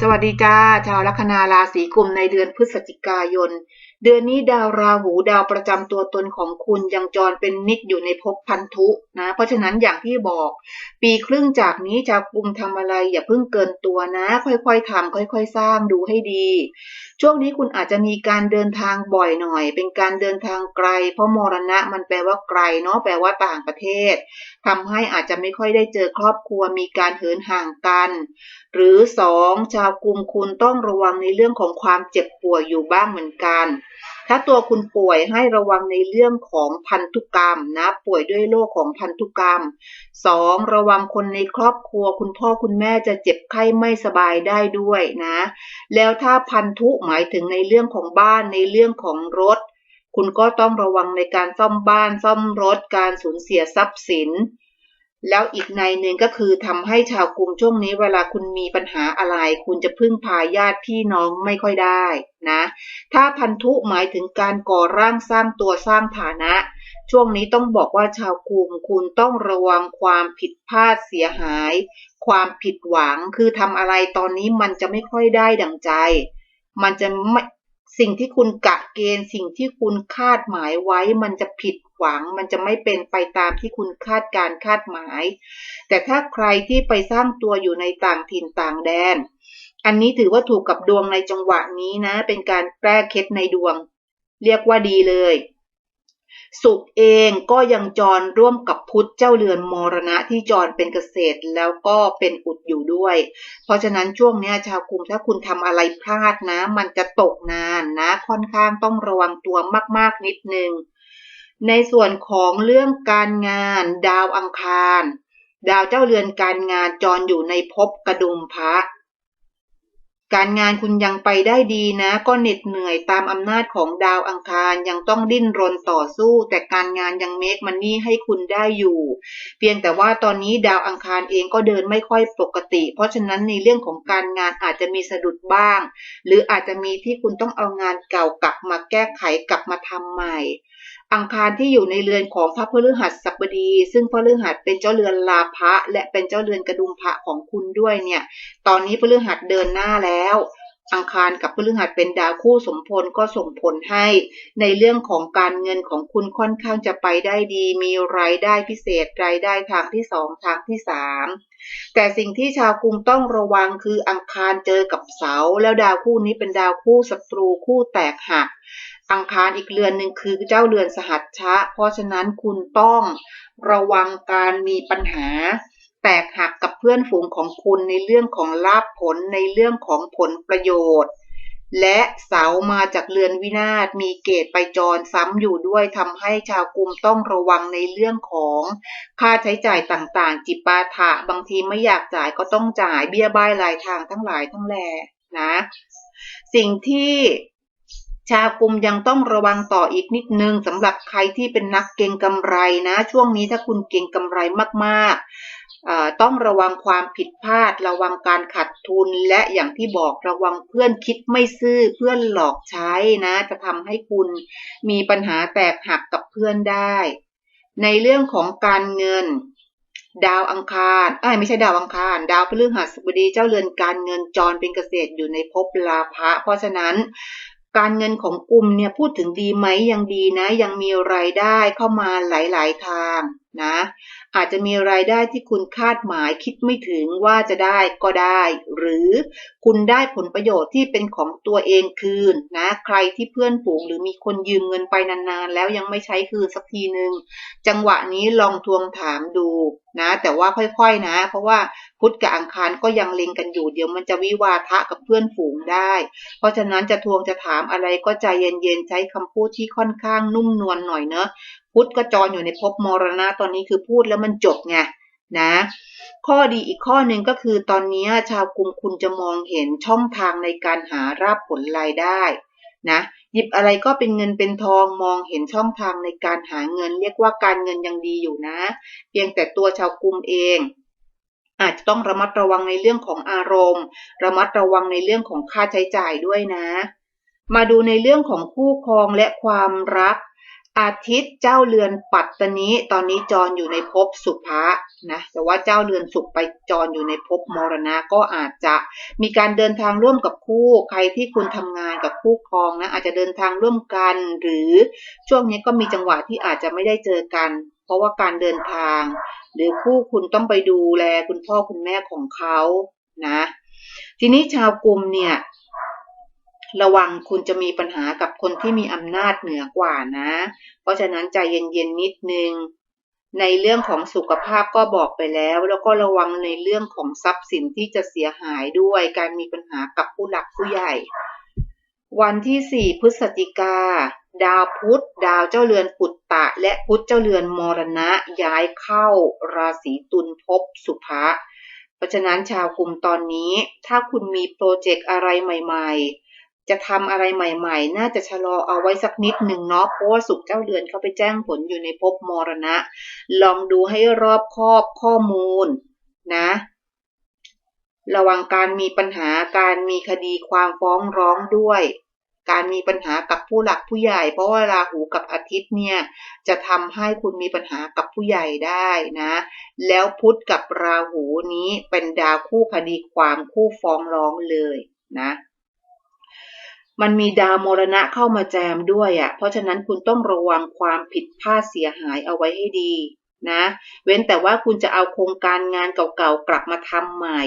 สวัสดีจ้า ชาวลัคนาราศีกุมในเดือนพฤศจิกายน เดือนนี้ดาวราหูดาวประจำตัวตนของคุณยังจรเป็นนิกอยู่ในภพพันธุนะ เพราะฉะนั้นอย่างที่บอก ปีครึ่งจากนี้ชาวกุมทำอะไรอย่าเพิ่งเกินตัวนะ ค่อยๆทำค่อยๆ สร้างดูให้ดี ช่วงนี้คุณอาจจะมีการเดินทางบ่อยหน่อย เป็นการเดินทางไกล เพราะมรณะมันแปลว่าไกลเนาะแปลว่าต่างประเทศทำให้อาจจะไม่ค่อยได้เจอครอบครัวมีการเหินห่างกัน หรือสองชาวกลุ่มคุณต้องระวังในเรื่องของความเจ็บป่วยอยู่บ้างเหมือนกัน ถ้าตัวคุณป่วยให้ระวังในเรื่องของพันธุกรรมนะ ป่วยด้วยโรคของพันธุกรรมสองระวังคนในครอบครัว คุณพ่อคุณแม่จะเจ็บไข้ไม่สบายได้ด้วยนะ แล้วถ้าพันธุหมายถึงในเรื่องของบ้านในเรื่องของรถ คุณก็ต้องระวังในการซ่อมบ้านซ่อมรถการสูญเสียทรัพย์สิน แล้วอีกในหนึ่งก็คือทำให้ชาวกรุงช่วงนี้เวลาคุณมีปัญหาอะไร คุณจะพึ่งพาญาติพี่น้องไม่ค่อยได้นะ ถ้าพันธุหมายถึงการก่อร่างสร้างตัวสร้างฐานะ ช่วงนี้ต้องบอกว่าชาวกรุงคุณต้องระวังความผิดพลาดเสียหาย ความผิดหวังคือทำอะไรตอนนี้มันจะไม่ค่อยได้ดังใจ มันจะไม่สิ่งที่คุณกะเกณฑ์สิ่งที่คุณคาดหมายไว้มันจะผิด หวัง มันจะไม่เป็นไปตามที่คุณคาดการคาดหมาย แต่ถ้าใครที่ไปสร้างตัวอยู่ในต่างถิ่นต่างแดน อันนี้ถือว่าถูกกับดวงในจังหวะนี้นะ เป็นการแก้เคล็ดในดวง เรียกว่าดีเลยสุขเองก็ยังจรร่วมกับพุทธเจ้าเรือนมรณะที่จรเป็นเกษตรแล้วก็เป็นอุดอยู่ด้วย เพราะฉะนั้นช่วงนี้ชาวกรุงถ้าคุณทำอะไรพลาดนะ มันจะตกนานนะ ค่อนข้างต้องระวังตัวมาก ๆ นิดนึง ในส่วนของเรื่องการงานดาวอังคาร ดาวเจ้าเรือนการงานจรอยู่ในภพกระดุมพระ การงานคุณยังไปได้ดีนะ ก็เหน็ดเหนื่อยตามอำนาจของดาวอังคารยังต้องดิ้นรนต่อสู้ แต่การงานยังเมคมันนี่ให้คุณได้อยู่ เพียงแต่ว่าตอนนี้ดาวอังคารเองก็เดินไม่ค่อยปกติ เพราะฉะนั้นในเรื่องของการงานอาจจะมีสะดุดบ้าง หรืออาจจะมีที่คุณต้องเอางานเก่ากลับมาแก้ไขกลับมาทำใหม่ อังคารที่อยู่ในเรือนของพระพฤหัสบดี ซึ่งพระพฤหัสเป็นเจ้าเรือนลาภะและเป็นเจ้าเรือนกระดุมพระของคุณด้วยเนี่ย ตอนนี้พฤหัสเดินหน้าแล้ว อังคารกับพฤหัสเป็นดาวคู่สมพลก็ส่งผลให้ในเรื่องของการเงินของคุณค่อนข้างจะไปได้ดี มีรายได้พิเศษรายได้ทางที่สองทางที่สามแต่สิ่งที่ชาวกรุงต้องระวังคืออังคารเจอกับเสาแล้วดาวคู่นี้เป็นดาวคู่ศัตรูคู่แตกหักอังคารอีกเรือนหนึ่งคือเจ้าเรือนสหัชชะ เพราะฉะนั้นคุณต้องระวังการมีปัญหา แตกหักกับเพื่อนฝูงของคุณในเรื่องของลาภผลในเรื่องของผลประโยชน์ และเสามาจากเรือนวินาศมีเกตไปจรซ้ำอยู่ด้วยทำให้ชาวกลุ่มต้องระวังในเรื่องของค่าใช้จ่ายต่างๆ จิปาถะบางทีไม่อยากจ่ายก็ต้องจ่ายเบี้ยบ้ายรายทางทั้งหลายทั้งแหล่นะ สิ่งที่ชาวกลุ่มยังต้องระวังต่ออีกนิดนึงสำหรับใครที่เป็นนักเก็งกำไรนะ ช่วงนี้ถ้าคุณเก็งกำไรมากๆ ต้องระวังความผิดพลาด ระวังการขาดทุน และอย่างที่บอกระวังเพื่อนคิดไม่ซื่อเพื่อนหลอกใช้นะ จะทำให้คุณมีปัญหาแตกหักกับเพื่อนได้ ในเรื่องของการเงิน ดาวอังคารไอ้ไม่ใช่ดาวอังคาร ดาวพฤหัสบดีเจ้าเรือนการเงินจรเป็นเกษตรอยู่ในภพลาภะเพราะฉะนั้นการเงินของกลุ่มเนี่ยพูดถึงดีไหมยังดีนะ ยังมีรายได้เข้ามาหลาย ๆ ทาง นะ อาจจะมีรายได้ที่คุณคาดหมายคิดไม่ถึงว่าจะได้ก็ได้ หรือคุณได้ผลประโยชน์ที่เป็นของตัวเองคืนนะ ใครที่เพื่อนฝูงหรือมีคนยืมเงินไปนานๆ แล้วยังไม่ใช้คืนสักทีหนึ่งจังหวะนี้ลองทวงถามดูนะ แต่ว่าค่อยๆนะ เพราะว่าพุธกับอังคารก็ยังเล็งกันอยู่เดี๋ยวมันจะวิวาทะกับเพื่อนฝูงได้ เพราะฉะนั้นจะทวงจะถามอะไรก็ใจเย็นๆใช้คำพูดที่ค่อนข้างนุ่มนวลหน่อยเนอะ พุทธก็จรอยู่ในภพมรณะตอนนี้คือพูดแล้วมันจบไงนะข้อดีอีกข้อหนึ่งก็คือตอนนี้ชาวกรุงคุณจะมองเห็นช่องทางในการหาราบผลรายได้นะหยิบอะไรก็เป็นเงินเป็นทองมองเห็นช่องทางในการหาเงิน เรียกว่าการเงินยังดีอยู่นะ เพียงแต่ตัวชาวกรุงเอง อาจจะต้องระมัดระวังในเรื่องของอารมณ์ ระมัดระวังในเรื่องของค่าใช้จ่ายด้วยนะ มาดูในเรื่องของคู่ครองและความรัก อาทิตย์เจ้าเรือนปัตตนีตอนนี้จรอยู่ในภพสุภะนะแต่ว่าเจ้าเรือนสุขไปจรอยู่ในภพมรณะก็อาจจะมีการเดินทางร่วมกับคู่ใครที่คุณทำงานกับคู่ครองนะอาจจะเดินทางร่วมกันหรือช่วงนี้ก็มีจังหวะที่อาจจะไม่ได้เจอกัน เพราะว่าการเดินทาง หรือคู่คุณต้องไปดูแลคุณพ่อคุณแม่ของเขานะ ทีนี้ชาวกลุ่มเนี่ย ระวังคุณจะมีปัญหากับคนที่มีอำนาจเหนือกว่านะ เพราะฉะนั้นใจเย็นๆนิดนึง ในเรื่องของสุขภาพก็บอกไปแล้ว แล้วก็ระวังในเรื่องของทรัพย์สินที่จะเสียหายด้วย การมีปัญหากับผู้หลักผู้ใหญ่ วันที่ 4 พฤศจิกา ดาวพุธ ดาวเจ้าเรือนปุตตะ และพุธเจ้าเรือนมรณะ ย้ายเข้า ราศีตุลภพสุภะ เพราะฉะนั้นชาวกลุ่มตอนนี้ ถ้าคุณมีโปรเจกต์อะไรใหม่ ๆ จะทำอะไรใหม่ๆ น่าจะชะลอเอาไว้สักนิดหนึ่งเนาะ เพราะว่าสุขเจ้าเรือนเขาไปแจ้งผลอยู่ในภพมรณะ ลองดูให้รอบคอบข้อมูลนะ ระวังการมีปัญหาการมีคดีความฟ้องร้องด้วย การมีปัญหากับผู้หลักผู้ใหญ่ เพราะว่าราหูกับอาทิตย์เนี่ยจะทำให้คุณมีปัญหากับผู้ใหญ่ได้นะ แล้วพุธกับราหูนี้เป็นดาวคู่คดีความคู่ฟ้องร้องเลยนะ มันมีดาวมรณะเข้ามาแจมด้วยอะ่ะ เพราะฉะนั้นคุณต้องระวังความผิดพลาดเสียหายเอาไว้ให้ดีนะ เว้นแต่ว่าคุณจะเอาโครงการงานเก่าๆกลับมาทำใหม่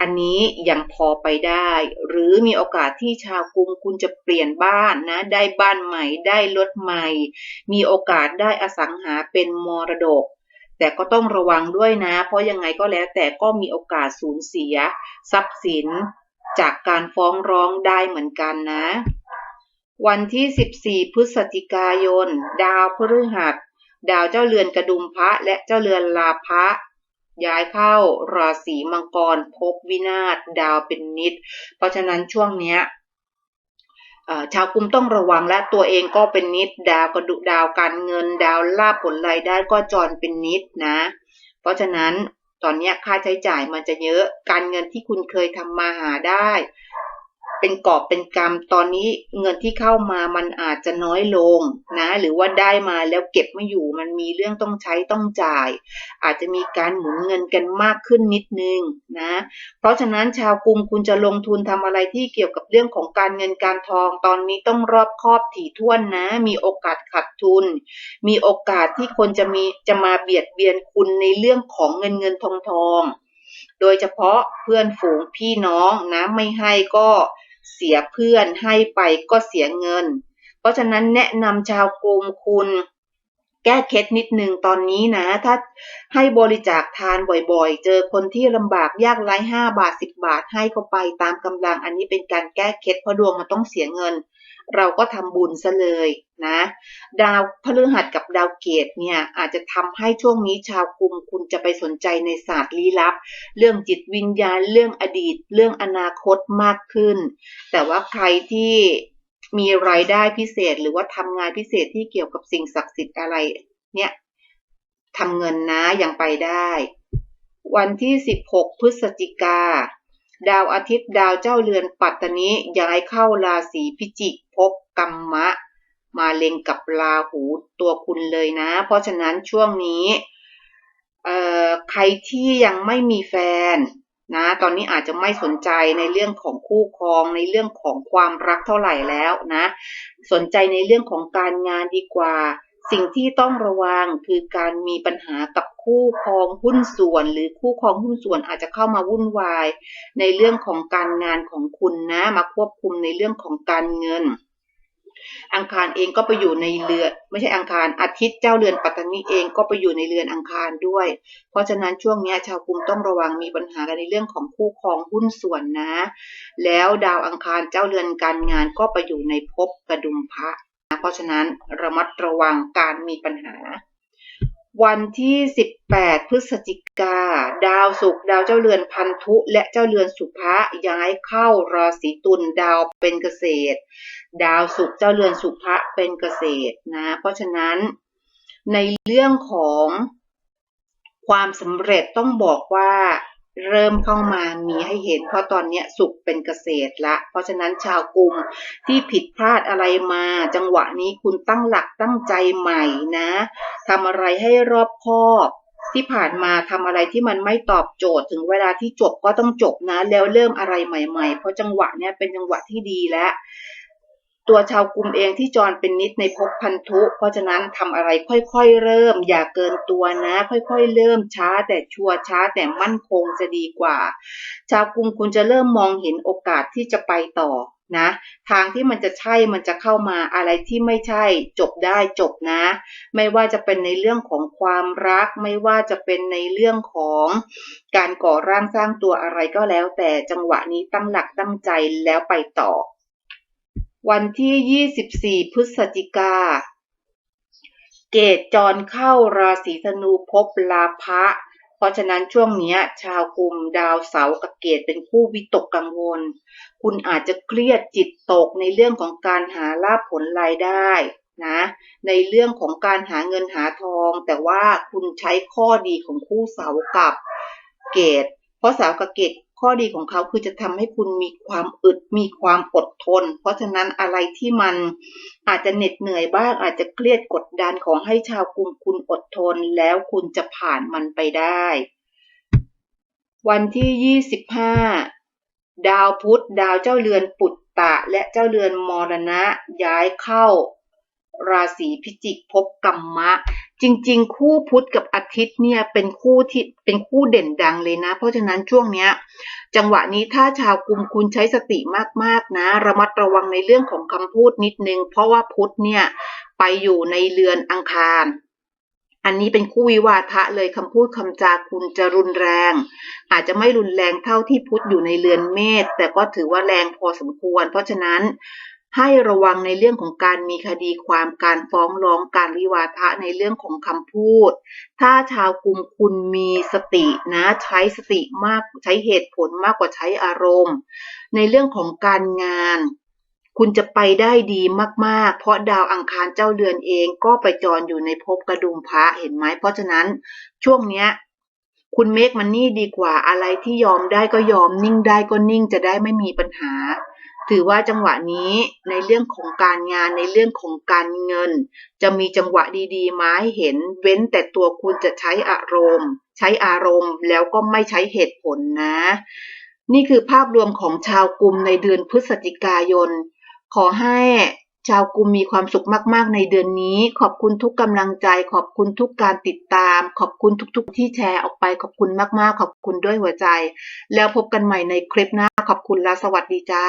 อันนี้ยังพอไปได้ หรือมีโอกาสที่ชาวกรุงคุณจะเปลี่ยนบ้านนะ ได้บ้านใหม่ ได้รถใหม่ มีโอกาสได้อสังหาเป็นมรดกแต่ก็ต้องระวังด้วยนะ เพราะยังไงก็แล้วแต่ก็มีโอกาสสูญเสีย ทรัพย์สิน จากการฟ้องร้องได้เหมือนกันนะ วันที่ 14 พฤศจิกายน ดาวพฤหัส ดาวเจ้าเรือนกระดุมพระและเจ้าเรือนลาภะย้ายเข้าราศีมังกรพบวินาศดาวเป็นนิด เพราะฉะนั้นช่วงเนี้ยชาวกุมต้องระวังและตัวเองก็เป็นนิด ดาวกระดุดาวการเงิน ดาวลาภผลรายได้ก็จรเป็นนิดนะ เพราะฉะนั้น ตอนนี้ค่าใช้จ่ายมันจะเยอะ การเงินที่คุณเคยทำมาหาได้ เป็นกอบเป็นกรรมตอนนี้เงินที่เข้ามามันอาจจะน้อยลงนะ หรือว่าได้มาแล้วเก็บไม่อยู่มันมีเรื่องต้องใช้ต้องจ่าย อาจจะมีการหมุนเงินกันมากขึ้นนิดนึงนะ เพราะฉะนั้นชาวกลุ่มคุณจะลงทุนทำอะไรที่เกี่ยวกับเรื่องของการเงินการทอง ตอนนี้ต้องรอบคอบถี่ถ้วนนะ มีโอกาสขาดทุน มีโอกาสที่คนจะมีจะมาเบียดเบียนคุณในเรื่องของเงินเงินทองทองโดยเฉพาะเพื่อนฝูงพี่น้องนะไม่ให้ก็ เสียเพื่อนให้ไปก็เสียเงิน เพราะฉะนั้นแนะนำชาวกลุ่มคุณ แก้เคล็ดนิดนึงตอนนี้นะ ถ้าให้บริจาคทานบ่อยๆ เจอคนที่ลำบากยากไร้ห้าบาทสิบบาทให้เขาไปตามกำลัง อันนี้เป็นการแก้เคล็ดเพราะดวงมันต้องเสียเงิน เราก็ทำบุญซะเลยนะ ดาวพฤหัสกับดาวเกตเนี่ยอาจจะทำให้ช่วงนี้ชาวกลุ่มคุณจะไปสนใจในศาสตร์ลี้ลับ เรื่องจิตวิญญาณ เรื่องอดีต เรื่องอนาคตมากขึ้น แต่ว่าใครที่ มีรายได้พิเศษหรือว่าทำงานพิเศษที่เกี่ยวกับสิ่งศักดิ์สิทธิ์อะไร เนี่ยทำเงินนะยังไปได้ วันที่ 16 พฤศจิกา ดาวอาทิตย์ดาวเจ้าเรือนปัตตนิย้ายเข้าราศีพิจิกภพกรรมะ มาเล็งกับราหูตัวคุณเลยนะ เพราะฉะนั้นช่วงนี้ใครที่ยังไม่มีแฟน นะตอนนี้อาจจะไม่สนใจในเรื่องของคู่ครอง ในเรื่องของความรักเท่าไหร่แล้วนะ สนใจในเรื่องของการงานดีกว่า สิ่งที่ต้องระวังคือการมีปัญหากับคู่ครองหุ้นส่วน หรือคู่ครองหุ้นส่วนอาจจะเข้ามาวุ่นวาย ในเรื่องของการงานของคุณนะ มาควบคุมในเรื่องของการเงิน อังคารเองก็ไปอยู่ในเรือนไม่ใช่อังคารอาทิตย์เจ้าเรือนปัตตานีเองก็ไปอยู่ในเรือนอังคารด้วย เพราะฉะนั้นช่วงนี้ชาวกรุงต้องระวังมีปัญหากันในเรื่องของคู่ครองหุ้นส่วนนะ แล้วดาวอังคารเจ้าเรือนการงานก็ไปอยู่ในภพกระดุมพระนะเพราะฉะนั้นระมัดระวังการมีปัญหา วันที่ 18 พฤศจิกา ดาวศุกร์ดาวเจ้าเรือนพันธุ และเจ้าเรือนสุภะย้ายเข้าราศีตุลดาวเป็นเกษตร ดาวศุกร์เจ้าเรือนสุภะเป็นเกษตรนะ เพราะฉะนั้นในเรื่องของความสำเร็จต้องบอกว่า เริ่มเข้ามามีให้เห็น เพราะตอนนี้สุขเป็นเกษตรละ เพราะฉะนั้นชาวกลุ่มที่ผิดพลาดอะไรมา จังหวะนี้คุณตั้งหลักตั้งใจใหม่นะทำอะไรให้รอบคอบที่ผ่านมาทำอะไรที่มันไม่ตอบโจทย์ถึงเวลาที่จบก็ต้องจบนะ แล้วเริ่มอะไรใหม่ ๆ เพราะจังหวะเนี้ยเป็นจังหวะที่ดีแล้ว ตัวชาวกลุ่มเองที่จรเป็นนิดในภพพันธุ เพราะฉะนั้นทำอะไรค่อยๆ เริ่ม อย่าเกินตัวนะ ค่อยๆ เริ่มช้าแต่ชัวร์ช้าแต่มั่นคงจะดีกว่า ชาวกลุ่มคุณจะเริ่มมองเห็นโอกาสที่จะไปต่อนะทางที่มันจะใช่มันจะเข้ามาอะไรที่ไม่ใช่ จบได้จบนะ ไม่ว่าจะเป็นในเรื่องของความรัก ไม่ว่าจะเป็นในเรื่องของการก่อร่างสร้างตัวอะไรก็แล้ว แต่จังหวะนี้ตั้งหลักตั้งใจแล้วไปต่อ วันที่ 24 พฤศจิกา เกตจรเข้าราศีธนูภพลาภะ เพราะฉะนั้นช่วงนี้ชาวกลุ่มดาวเสาร์กับเกตเป็นผู้วิตกกังวล คุณอาจจะเครียดจิตตกในเรื่องของการหาลาภผลรายได้นะในเรื่องของการหาเงินหาทอง แต่ว่าคุณใช้ข้อดีของคู่เสากับเกตเพราะเสากับเกต ข้อดีของเขาคือจะทำให้คุณมีความอึดมีความอดทน เพราะฉะนั้นอะไรที่มันอาจจะเหน็ดเหนื่อยบ้าง อาจจะเครียดกดดันของให้ชาวกลุ่มคุณอดทน แล้วคุณจะผ่านมันไปได้ วันที่ 25 ดาวพุธ ดาวเจ้าเรือนปุตตะ และเจ้าเรือนมรณะย้ายเข้าราศีพิจิกภพกรรมะ จริง ๆ คู่พุธกับอาทิตย์เนี่ยเป็นคู่ที่เป็นคู่เด่นดังเลยนะ เพราะฉะนั้นช่วงเนี้ยจังหวะนี้ถ้าชาวกลุ่มคุณใช้สติมากๆนะ ระมัดระวังในเรื่องของคำพูดนิดนึง เพราะว่าพุธเนี่ยไปอยู่ในเรือนอังคารอันนี้เป็นคู่วิวาทะเลยคำพูดคำจาคุณจะรุนแรง อาจจะไม่รุนแรงเท่าที่พุธอยู่ในเรือนเมษแต่ก็ถือว่าแรงพอสมควร เพราะฉะนั้น ให้ระวังในเรื่องของการมีคดีความการฟ้องร้องการวิวาทะในเรื่องของคำพูด ถ้าชาวกลุ่มคุณมีสตินะใช้สติมากใช้เหตุผลมากกว่าใช้อารมณ์ ในเรื่องของการงาน คุณจะไปได้ดีมาก ๆ เพราะดาวอังคารเจ้าเรือนเองก็ไปจรอยู่ในภพกระดุมพระเห็นไหมเพราะฉะนั้นช่วงเนี้ยคุณเมคมันนี่ดีกว่าอะไรที่ยอมได้ก็ยอมนิ่งได้ก็นิ่งจะได้ไม่มีปัญหา ถือว่าจังหวะนี้ในเรื่องของการงานในเรื่องของการเงิน จะมีจังหวะดีๆ มาให้เห็น เว้นแต่ตัวคุณจะใช้อารมณ์ ใช้อารมณ์แล้วก็ไม่ใช้เหตุผลนะ นี่คือภาพรวมของชาวกลุ่มในเดือนพฤศจิกายน ขอให้ ชาวกลุ่มมีความสุขมาก ๆ ในเดือนนี้ ขอบคุณทุกกำลังใจ ขอบคุณทุกการติดตาม ขอบคุณทุก ๆ ที่แชร์ออกไป ขอบคุณมาก ๆ ขอบคุณด้วยหัวใจ แล้วพบกันใหม่ในคลิปหน้า ขอบคุณและสวัสดีจ้า